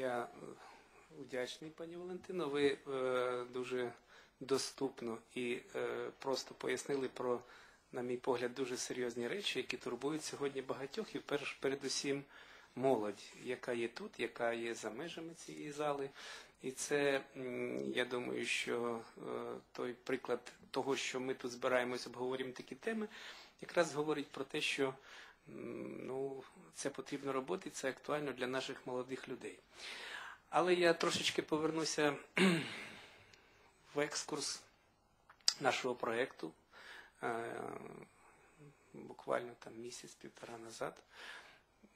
Я е, вдячний, пані Валентино. Ви е, дуже доступно і е, просто пояснили про, на мій погляд, дуже серйозні речі, які турбують сьогодні багатьох, і перш, передусім молодь, яка є тут, яка є за межами цієї зали. І це, я думаю, що е, той приклад того, що ми тут збираємось, обговорюємо такі теми, якраз говорить про те, що ну, це потрібно робити, це актуально для наших молодих людей. Але я трошечки повернуся в екскурс нашого проєкту. Е, Буквально там місяць-півтора назад.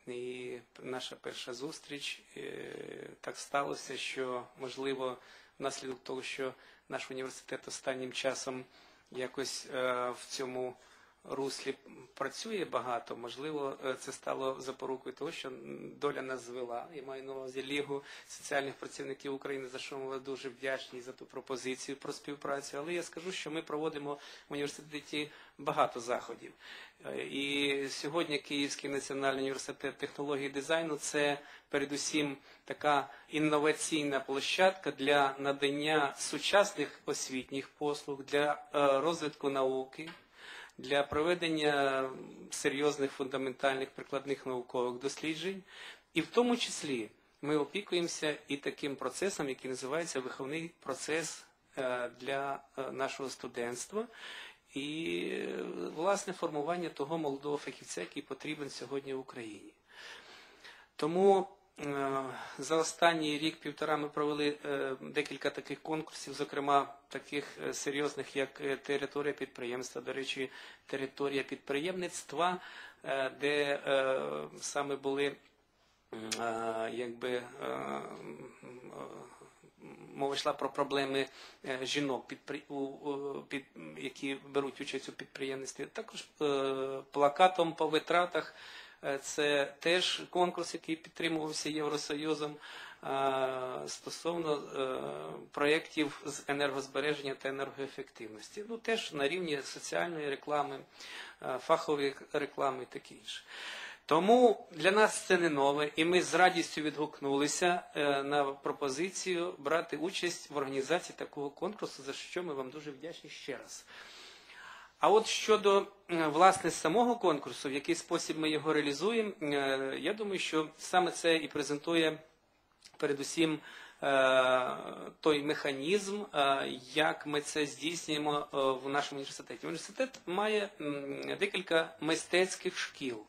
І наша перша зустріч е, так сталося, що можливо внаслідок того, що наш університет останнім часом якось е, в цьому руслі працює багато. Можливо, е, це стало запорукою того, що доля нас звела. Я маю на увазі Лігу соціальних працівників України, за що ми дуже вдячні за ту пропозицію про співпрацю. Але я скажу, що ми проводимо в університеті багато заходів. Е, І сьогодні Київський національний університет технології і дизайну це передусім така інноваційна площадка для надання сучасних освітніх послуг, для е, розвитку науки, для проведення серйозних фундаментальних прикладних наукових досліджень, і в тому числі ми опікуємося і таким процесом, який називається виховний процес е, для е, нашого студентства. І е, власне формування того молодого фахівця, який потрібен сьогодні в Україні. Тому за останній рік-півтора ми провели е, декілька таких конкурсів, зокрема таких е, серйозних, як е, територія підприємства, до речі, територія підприємництва, е, де е, саме були е, якби. е, е, Мова йшла про проблеми е, жінок, які беруть участь у підприємництві. Також е, плакатом по витратах е, це теж конкурс, який підтримувався Євросоюзом е, стосовно е, проєктів з енергозбереження та енергоефективності. Ну теж на рівні соціальної реклами, е, фахової реклами і таке інше. Тому для нас це не нове, і ми з радістю відгукнулися е, на пропозицію брати участь в організації такого конкурсу, за що ми вам дуже вдячні ще раз. А от щодо е, власне самого конкурсу, в який спосіб ми його реалізуємо, е, я думаю, що саме це і презентує передусім е, той механізм, як ми це здійснюємо в нашому університеті. Університет має декілька мистецьких шкіл.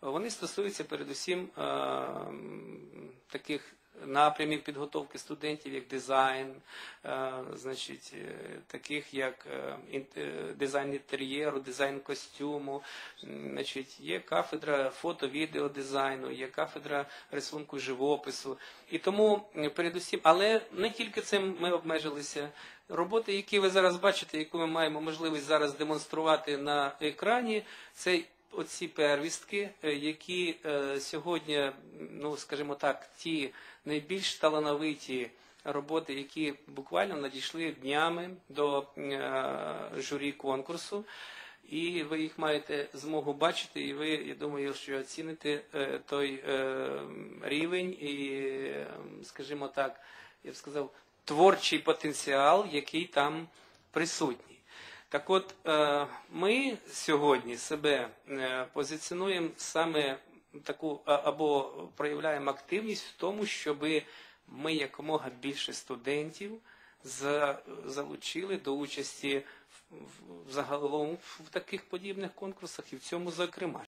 Вони стосуються передусім таких напрямів підготовки студентів, як дизайн, е, значить, е, таких як е, дизайн інтер'єру, дизайн костюму. Значить, є кафедра фото-відеодизайну, є кафедра рисунку живопису. І тому передусім, але не тільки цим ми обмежилися. Роботи, які ви зараз бачите, яку ми маємо можливість зараз демонструвати на екрані, це оці первістки, е, які е, сьогодні, ну скажімо так, ті найбільш талановиті роботи, які буквально надійшли днями до е, журі конкурсу. І ви їх маєте змогу бачити, і ви, я думаю, що оціните той рівень і, скажімо так, я б сказав, творчий потенціал, який там присутній. Так от, е, ми сьогодні себе е, позиціонуємо саме таку або проявляємо активність в тому, щоб ми якомога більше студентів залучили до участі в- загалом в таких подібних конкурсах і в цьому зокрема.